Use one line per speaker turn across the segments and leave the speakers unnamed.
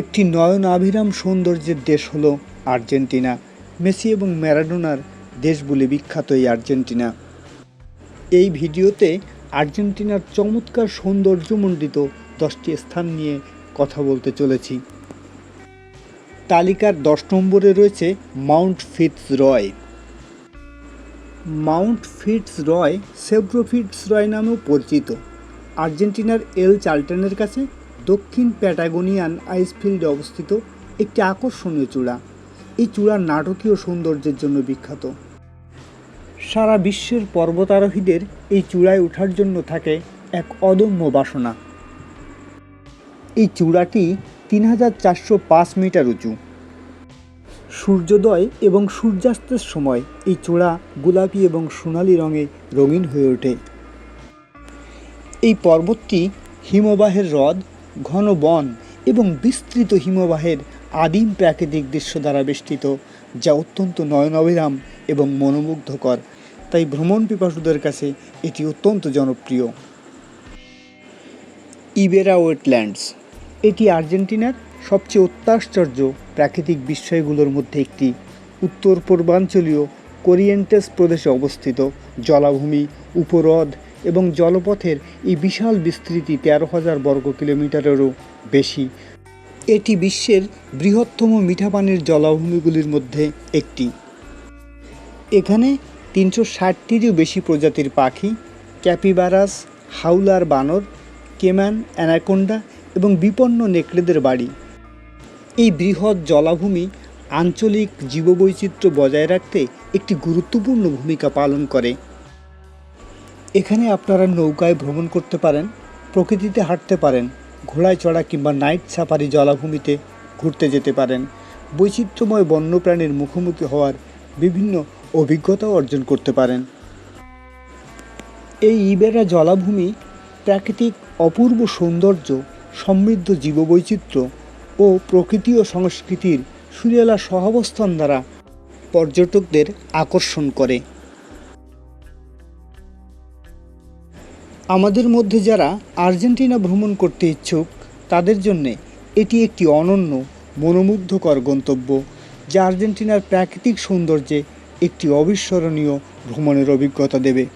একটি নয়নাভিরাম সৌন্দর্যের দেশ হলো আর্জেন্টিনা। মেসি এবং ম্যারাডোনার দেশ বলে বিখ্যাত এই আর্জেন্টিনা। এই ভিডিওতে আর্জেন্টিনার চমৎকার সৌন্দর্যমণ্ডিত দশটি স্থান নিয়ে কথা বলতে চলেছি। তালিকার দশ নম্বরে রয়েছে Mount Fitz Roy Mount Fitz Roy Cerro Fitz Roy নামেও পরিচিত। আর্জেন্টিনার এল চার্লটনের কাছে দক্ষিণ প্যাটাগোনিয়ান আইসফিল্ডে অবস্থিত একটি আকর্ষণীয় চূড়া। এই চূড়ার নাটকীয় সৌন্দর্যের জন্য বিখ্যাত। সারা বিশ্বের পর্বতারোহীদের এই চূড়ায় ওঠার জন্য থাকে এক অদম্য বাসনা। এই চূড়াটি তিন হাজার চারশো পাঁচ মিটার উঁচু। সূর্যোদয় এবং সূর্যাস্তের সময় এই চূড়া গোলাপি এবং সোনালি রঙে রঙিন হয়ে ওঠে। এই পর্বতটি হিমবাহের হ্রদ ঘন বন এবং বিস্তৃত হিমবাহের আদিম প্রাকৃতিক দৃশ্য দ্বারা বেষ্টিত, যা অত্যন্ত নয়নবিরাম এবং মনোমুগ্ধকর। তাই ভ্রমণ পিপাসুদের কাছে এটি অত্যন্ত জনপ্রিয়। Ibera wetlands. এটি আর্জেন্টিনার সবচেয়ে অত্যাশ্চর্য প্রাকৃতিক বিস্ময়গুলোর মধ্যে একটি। উত্তর পূর্বাঞ্চলীয় কোরিয়েন্টেস প্রদেশে অবস্থিত জলাভূমি, উপহ্রদ এবং জলপথের এই বিশাল বিস্তৃতি তেরো হাজার বর্গ কিলোমিটারেরও বেশি। এটি বিশ্বের বৃহত্তম মিঠা পানির জলাভূমিগুলির মধ্যে একটি। এখানে তিনশো ষাটটিরও বেশি প্রজাতির পাখি, ক্যাপিবারাস হাউলার বানর, কেম্যান, অ্যানাকোন্ডা এবং বিপন্ন নেকড়েদের বাড়ি। এই বৃহৎ জলাভূমি আঞ্চলিক জীববৈচিত্র্য বজায় রাখতে একটি গুরুত্বপূর্ণ ভূমিকা পালন করে। এখানে আপনারা নৌকায় ভ্রমণ করতে পারেন, প্রকৃতিতে হাঁটতে পারেন, ঘোড়ায় চড়া কিংবা নাইট সাফারি জলাভূমিতে ঘুরতে যেতে পারেন। বৈচিত্র্যময় বন্যপ্রাণীর মুখোমুখি হওয়ার বিভিন্ন অভিজ্ঞতাও অর্জন করতে পারেন। এই ইবেরা জলাভূমি প্রাকৃতিক অপূর্ব সৌন্দর্য, সমৃদ্ধ জীববৈচিত্র্য ও প্রকৃতি ও সংস্কৃতির সুরেলা সহাবস্থান দ্বারা পর্যটকদের আকর্ষণ করে। আমাদের মধ্যে যারা আর্জেন্টিনা ভ্রমণ করতে ইচ্ছুক, তাদের জন্যে এটি একটি অনন্য, মনোমুগ্ধকর গন্তব্য, যা আর্জেন্টিনার প্রাকৃতিক সৌন্দর্যে একটি অবিস্মরণীয় ভ্রমণের অভিজ্ঞতা দেবে।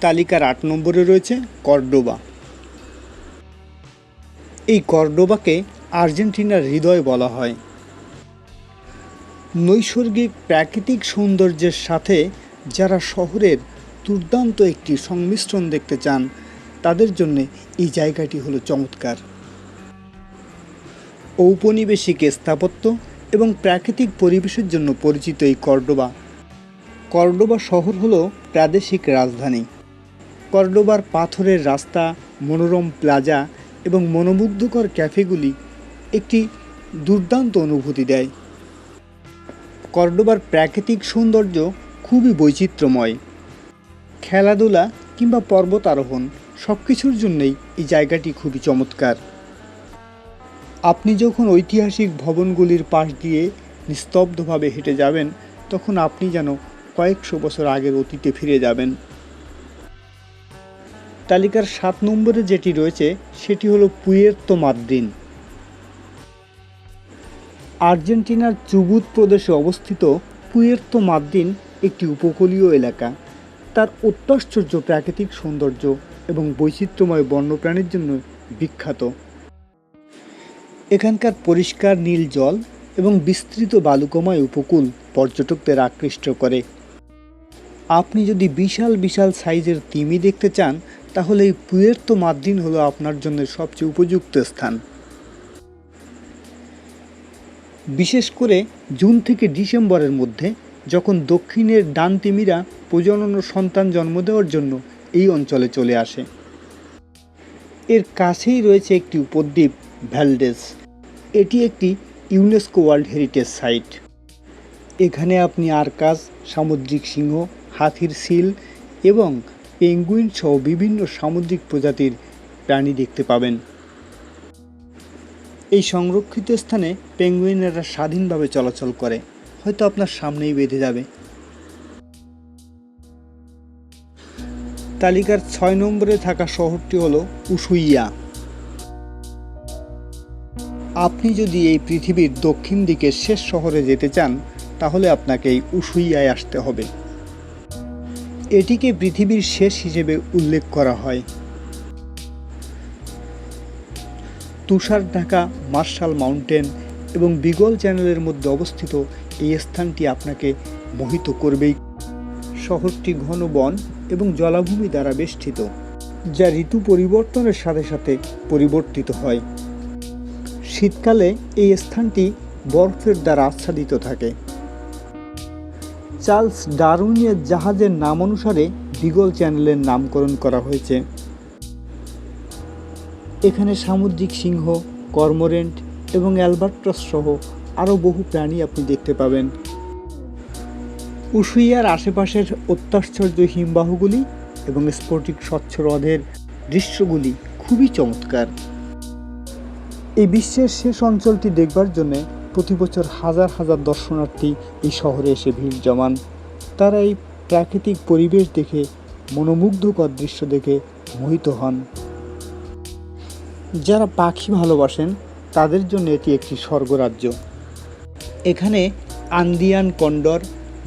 তালিকার আট নম্বরে রয়েছে কর্ডোবা। এই কর্ডোবাকে আর্জেন্টিনার হৃদয় বলা হয়। নৈসর্গিক প্রাকৃতিক সৌন্দর্যের সাথে যারা শহরের দুর্দান্ত একটি সংমিশ্রণ দেখতে চান। তাদের জন্য এই জায়গাটি হলো চমৎকার। ঔপনিবেশিক স্থাপত্য এবং প্রাকৃতিক পরিবেশের জন্য পরিচিত এই কর্ডোবা। কর্ডোবা শহর হলো প্রাদেশিক রাজধানী। কর্ডোবার পাথরের রাস্তা, মনোরম প্লাজা এবং মনোমুগ্ধকর ক্যাফেগুলি একটি দুর্দান্ত অনুভূতি দেয়। কর্ডোবার প্রাকৃতিক সৌন্দর্য খুবই বৈচিত্র্যময়। খেলাধুলা কিংবা পর্বত আরোহণ সব কিছুর জন্যই এই জায়গাটি খুবই চমৎকার। আপনি যখন ঐতিহাসিক ভবনগুলির পাশ দিয়ে নিস্তব্ধভাবে হেঁটে যাবেন, তখন আপনি যেন কয়েকশো বছর আগের অতীতে ফিরে যাবেন। তালিকার সাত নম্বরে যেটি রয়েছে, সেটি হলো পুয়ের্তো মাদ্রিন আর্জেন্টিনার চুবুত প্রদেশে অবস্থিত পুয়ের্তো মাদ্রিন একটি উপকূলীয় এলাকা। তার অত্যাশ্চর্য প্রাকৃতিক সৌন্দর্য এবং বৈচিত্র্যময় বন্যপ্রাণীর জন্য বিখ্যাত। এখানকার পরিষ্কার নীল জল এবং বিস্তৃত বালুকময় উপকূল পর্যটকদের আকৃষ্ট করে। আপনি যদি বিশাল বিশাল সাইজের তিমি দেখতে চান, তাহলে এই পুয়ের্তো মাদ্রিন হলো আপনার জন্য সবচেয়ে উপযুক্ত স্থান। বিশেষ করে জুন থেকে ডিসেম্বরের মধ্যে যখন দক্ষিণের ডান তিমিরা প্রজনন ও সন্তান জন্ম দেওয়ার জন্য এই অঞ্চলে চলে আসে। এর কাছেই রয়েছে একটি উপদ্বীপ, ভ্যালডেস। এটি একটি ইউনেস্কো ওয়ার্ল্ড হেরিটেজ সাইট। এখানে আপনি আরকাস, সামুদ্রিক সিংহ, হাতির সিল এবং পেঙ্গুইন সহ বিভিন্ন সামুদ্রিক প্রজাতির প্রাণী দেখতে পাবেন। এই সংরক্ষিত স্থানে পেঙ্গুইনেরা স্বাধীনভাবে চলাচল করে। হয়তো আপনার সামনেই বেঁধে যাবে। তালিকার ছয় নম্বরে থাকা শহরটি হলো উসুইয়া আপনি যদি এই পৃথিবীর দক্ষিণ দিকের শেষ শহরে যেতে চান, তাহলে আপনাকে এই উসুইয়ায় আসতে হবে। এটিকে পৃথিবীর শেষ হিসেবে উল্লেখ করা হয়। তুষার ঢাকা, মার্শাল মাউন্টেন এবং বিগল চ্যানেলের মধ্যে অবস্থিত এই স্থানটি আপনাকে মোহিত করবেই। শহরটি ঘন বন এবং জলাভূমি দ্বারা বেষ্টিত, যা ঋতু পরিবর্তনের সাথে সাথে পরিবর্তিত হয়। শীতকালে এই স্থানটি বরফের দ্বারা আচ্ছাদিত থাকে। চার্লস ডারউইনের জাহাজের নাম অনুসারে বিগল চ্যানেলের নামকরণ করা হয়েছে। এখানে সামুদ্রিক সিংহ, কর্মোরেন্ট এবং অ্যালবার্ট্রস সহ আরও বহু প্রাণী আপনি দেখতে পাবেন। উশুইয়ার আশেপাশের অত্যাশ্চর্য হিমবাহগুলি এবং স্ফটিক স্বচ্ছ হ্রদের দৃশ্যগুলি খুবই চমৎকার। এই বিশ্বের শেষ অঞ্চলটি দেখবার জন্য প্রতি বছর হাজার হাজার দর্শনার্থী এই শহরে এসে ভিড় জমান। তারা এই প্রাকৃতিক পরিবেশ দেখে, মনোমুগ্ধকর দৃশ্য দেখে মোহিত হন। যারা পাখি ভালোবাসেন, তাদের জন্য এটি একটি স্বর্গরাজ্য। এখানে আন্দিয়ান কন্ডর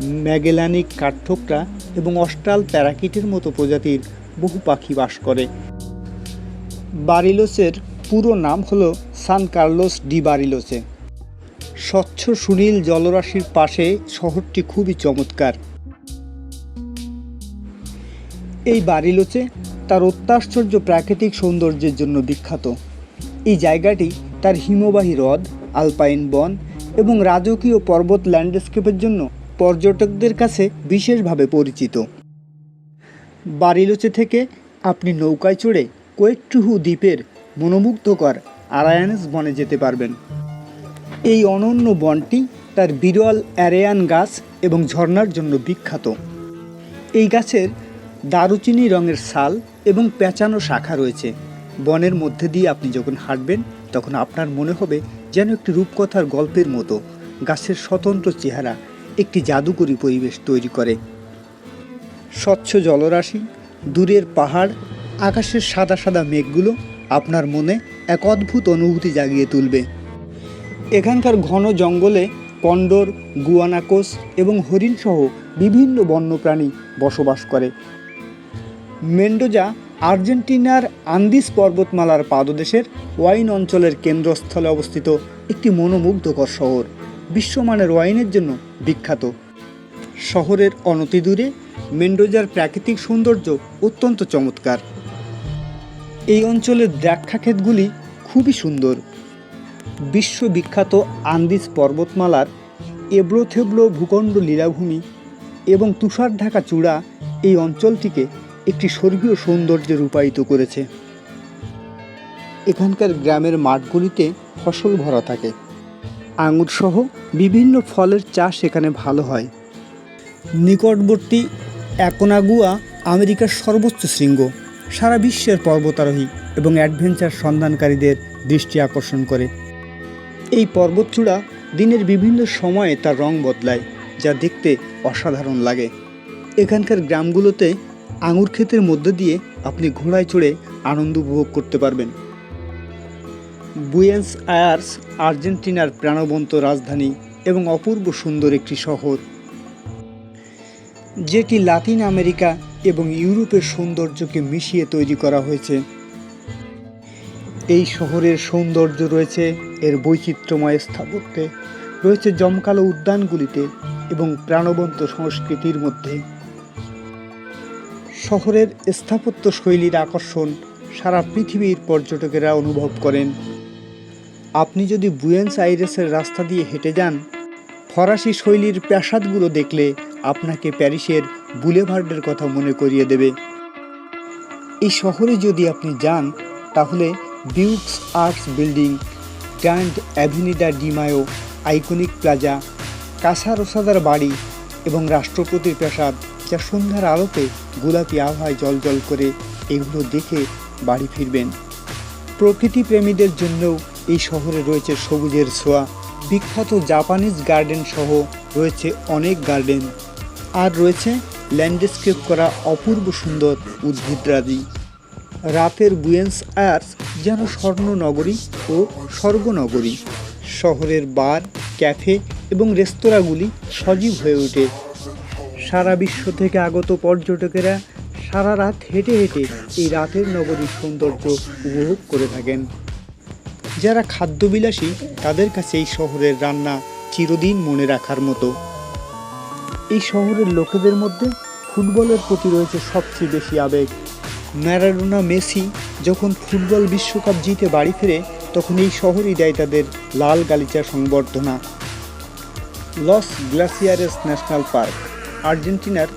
ম্যাগেলানিক কাঠঠোকরা এবং অস্ট্রাল প্যারাকিটের মতো প্রজাতির বহু পাখি বাস করে। বারিলোসের পুরো নাম হলো সান কার্লোস ডি বারিলোসে। স্বচ্ছ সুনীল জলরাশির পাশে শহরটি খুবই চমৎকার। এই বারিলোচে তার অত্যাশ্চর্য প্রাকৃতিক সৌন্দর্যের জন্য বিখ্যাত। এই জায়গাটি তার হিমবাহী হ্রদ, আলপাইন বন এবং রাজকীয় পর্বত ল্যান্ডস্কেপের জন্য পর্যটকদের কাছে বিশেষভাবে পরিচিত। বারিলোচে থেকে আপনি নৌকায় চড়ে কোয়েট্টুহু দ্বীপের মনোমুগ্ধকর আরায়ানেস বনে যেতে পারবেন। এই অনন্য বনটি তার বিরল অ্যারেয়ান গাছ এবং ঝর্ণার জন্য বিখ্যাত। এই গাছের দারুচিনি রঙের ছাল এবং পেঁচানো শাখা রয়েছে। বনের মধ্যে দিয়ে আপনি যখন হাঁটবেন, তখন আপনার মনে হবে যেন একটি রূপকথার গল্পের মতো, গাছের স্বতন্ত্র চেহারা, একটি জাদুকরী পরিবেশ তৈরি করে। স্বচ্ছ জলরাশি, দূরের পাহাড়, আকাশের সাদা সাদা মেঘগুলো আপনার মনে এক অদ্ভুত অনুভূতি জাগিয়ে তুলবে। এখানকার ঘন জঙ্গলে কন্ডর গুয়ানাকোস এবং হরিণসহ বিভিন্ন বন্যপ্রাণী বসবাস করে। মেন্ডোজা আর্জেন্টিনার আন্দিস পর্বতমালার পাদদেশের ওয়াইন অঞ্চলের কেন্দ্রস্থলে অবস্থিত একটি মনোমুগ্ধকর শহর। বিশ্বমানের ওয়াইনের জন্য বিখ্যাত। শহরের অনতিদূরে মেন্ডোজার প্রাকৃতিক সৌন্দর্য অত্যন্ত চমৎকার। এই অঞ্চলের দ্রাক্ষাক্ষেতগুলি খুবই সুন্দর। বিশ্ববিখ্যাত আন্দিস পর্বতমালার এবড়োথেবড়ো ভূখণ্ড লীলাভূমি এবং তুষার ঢাকা চূড়া এই অঞ্চলটিকে একটি স্বর্গীয় সৌন্দর্যে রূপায়িত করেছে। এখানকার গ্রামের মাঠগুলিতে ফসল ভরা থাকে। আঙুর সহ বিভিন্ন ফলের চাষ এখানে ভালো হয়। নিকটবর্তী অ্যাকোনাগুয়া আমেরিকার সর্বোচ্চ শৃঙ্গ। সারা বিশ্বের পর্বতারোহী এবং অ্যাডভেঞ্চার সন্ধানকারীদের দৃষ্টি আকর্ষণ করে। এই পর্বতচূড়া দিনের বিভিন্ন সময়ে তার রং বদলায়, যা দেখতে অসাধারণ লাগে। এখানকার গ্রামগুলোতে আঙুর ক্ষেতের মধ্য দিয়ে আপনি ঘোড়ায় চড়ে আনন্দ উপভোগ করতে পারবেন। বুয়েন্স আয়ার্স, আর্জেন্টিনার প্রাণবন্ত রাজধানী এবং অপূর্ব সুন্দর একটি শহর, যেটি লাতিন আমেরিকা এবং ইউরোপের সৌন্দর্যকে মিশিয়ে তৈরি করা হয়েছে। এই শহরের সৌন্দর্য রয়েছে, এর বৈচিত্র্যময় স্থাপত্যে, রয়েছে জমকালো উদ্যানগুলিতে এবং প্রাণবন্ত সংস্কৃতির মধ্যে। শহরের স্থাপত্য শৈলীর আকর্ষণ সারা পৃথিবীর পর্যটকেরা অনুভব করেন। আপনি যদি বুয়েন্স আইরেসের রাস্তা দিয়ে হেঁটে যান, ফরাসি শৈলীর প্রাসাদগুলো দেখলে আপনাকে প্যারিসের বুলেভার্ডের কথা মনে করিয়ে দেবে। এই শহরে যদি আপনি যান, তাহলে Beaux Arts building, Grand Avenida de Mayo, iconic plaza, Casa রোসাদার বাড়ি এবং রাষ্ট্রপতির প্রাসাদ যা সন্ধ্যার আলোতে গোলাপি আবহাওয়ায় জল করে এগুলো দেখে বাড়ি ফিরবেন। প্রকৃতি প্রেমীদের জন্যও এই শহরে রয়েছে সবুজের ছোঁয়া। বিখ্যাত জাপানিজ গার্ডেন সহ রয়েছে অনেক গার্ডেন। আর রয়েছে ল্যান্ডস্কেপ করা অপূর্ব সুন্দর উদ্ভিদরাজি রাতের বুয়েন্স আয়ার্স যেন স্বর্ণনগরী ও স্বর্গনগরী। শহরের বার, ক্যাফে এবং রেস্তোরাঁগুলি সজীব হয়ে ওঠে। সারা বিশ্ব থেকে আগত পর্যটকেরা সারা রাত হেঁটে হেঁটে এই রাতের নগরীর সৌন্দর্য উপভোগ করে থাকেন। যারা খাদ্যবিলাসী, তাদের কাছে এই শহরের রান্না চিরদিন মনে রাখার মতো। এই শহরের লোকেদের মধ্যে ফুটবলের প্রতি রয়েছে সবচেয়ে বেশি আবেগ। ম্যারাডোনা মেসি যখন ফুটবল বিশ্বকাপ জিতে বাড়ি ফিরে, তখন এই শহরই দেয় তাদের লাল গালিচা সংবর্ধনা। লস গ্লাসিয়ারেস ন্যাশনাল পার্ক, আর্জেন্টিনার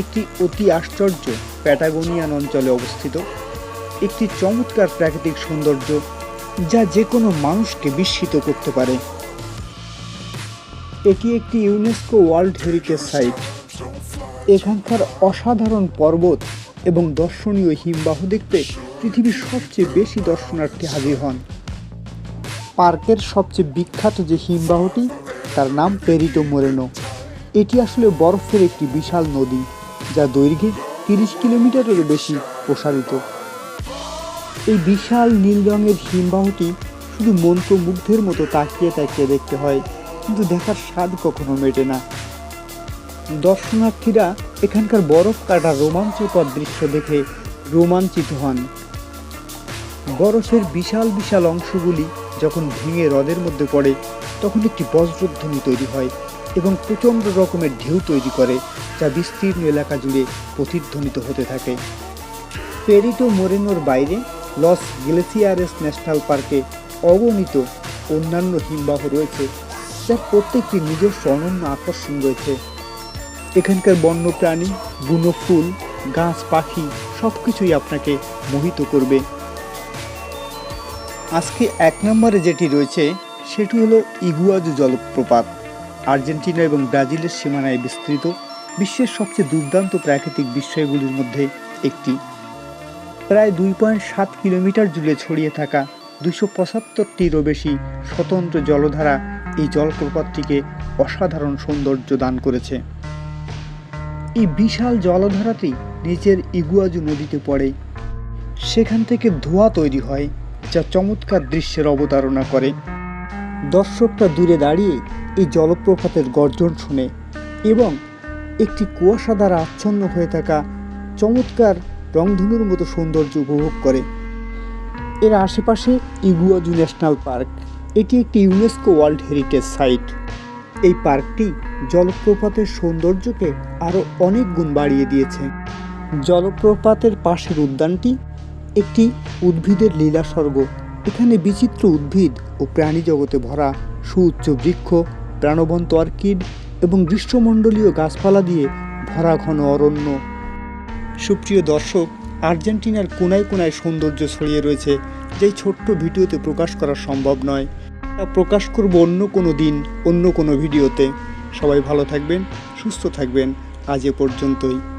একটি অতি আশ্চর্য প্যাটাগোনিয়ান অঞ্চলে অবস্থিত। একটি চমৎকার প্রাকৃতিক সৌন্দর্য যা যে কোনো মানুষকে বিস্মিত করতে পারে। এটি একটি ইউনেস্কো ওয়ার্ল্ড হেরিটেজ সাইট। এখানকার অসাধারণ পর্বত এবং দর্শনীয় হিমবাহ দেখতে পৃথিবীর সবচেয়ে বেশি দর্শনার্থী হাজির হন। পার্কের সবচেয়ে বিখ্যাত যে হিমবাহটি, তার নাম পেরিটো মোরেনো। এটি আসলে বরফের একটি বিশাল নদী যা দৈর্ঘ্যে তিরিশ কিলোমিটারেরও বেশি প্রসারিত। এই বিশাল নীল রঙের হিমবাহটি শুধু মন্ত্রমুগ্ধের মতো তাকিয়ে তাকিয়ে দেখতে হয়, কিন্তু দেখার স্বাদ কখনো মেটে না। দর্শনার্থীরা এখানকার বরফ কাটা রোমাঞ্চকর দৃশ্য দেখে রোমাঞ্চিত হন। বরফের বিশাল বিশাল অংশগুলি যখন ভেঙে হ্রদের মধ্যে পড়ে, তখন একটি বজ্রধ্বনি তৈরি হয় এবং প্রচণ্ড রকমের ঢেউ তৈরি করে, যা বিস্তীর্ণ এলাকা জুড়ে প্রতিধ্বনিত হতে থাকে। পেরিটো মোরেনোর বাইরে লস গ্লেসিয়ারেস ন্যাশনাল পার্কে অগণিত অন্যান্য হিমবাহ রয়েছে যার প্রত্যেকটি নিজস্ব অনন্য আকর্ষণ রয়েছে। এখানকার বন্যপ্রাণী, বুনো ফুল, গাছ, পাখি সব কিছুই আপনাকে মোহিত করবে। আজকে এক নম্বরে যেটি রয়েছে, সেটি হলো ইগুয়াজু জলপ্রপাত। আর্জেন্টিনা এবং ব্রাজিলের সীমানায় বিস্তৃত বিশ্বের সবচেয়ে দুর্দান্ত প্রাকৃতিক বিস্ময়গুলির মধ্যে একটি। প্রায় দুই পয়েন্ট সাত কিলোমিটার জুড়ে ছড়িয়ে থাকা দুশো পঁচাত্তরটিরও বেশি স্বতন্ত্র জলধারা এই জলপ্রপাতটিকে অসাধারণ সৌন্দর্য দান করেছে। এই বিশাল জলধারাটি নিচের ইগুয়াজু নদীতে পড়ে। সেখান থেকে ধোঁয়া তৈরি হয়, যা চমৎকার দৃশ্যের অবতারণা করে। দর্শকরা দূরে দাঁড়িয়ে এই জলপ্রপাতের গর্জন শুনে এবং একটি কুয়াশা দ্বারা আচ্ছন্ন হয়ে থাকা চমৎকার রংধনুর মতো সৌন্দর্য উপভোগ করে। এর আশেপাশে ইগুয়াজু ন্যাশনাল পার্ক। এটি একটি ইউনেস্কো ওয়ার্ল্ড হেরিটেজ সাইট। এই পার্কটি জলপ্রপাতের সৌন্দর্যকে আরও অনেক গুণ বাড়িয়ে দিয়েছে। জলপ্রপাতের পাশের উদ্যানটি একটি উদ্ভিদের লীলা স্বর্গ। এখানে বিচিত্র উদ্ভিদ ও প্রাণী জগতে ভরা সুউচ্চ বৃক্ষ, প্রাণবন্ত অর্কিড এবং গ্রীষ্মমণ্ডলীয় গাছপালা দিয়ে ভরা ঘন অরণ্য। সুপ্রিয় দর্শক, আর্জেন্টিনার কোনায় কোনায় সৌন্দর্য ছড়িয়ে রয়েছে, যেই ছোট্ট ভিডিওতে প্রকাশ করা সম্ভব নয়, তা প্রকাশ করব অন্য কোনো দিন, অন্য কোনো ভিডিওতে। সবাই ভালো থাকবেন, সুস্থ থাকবেন। আজ এ পর্যন্তই।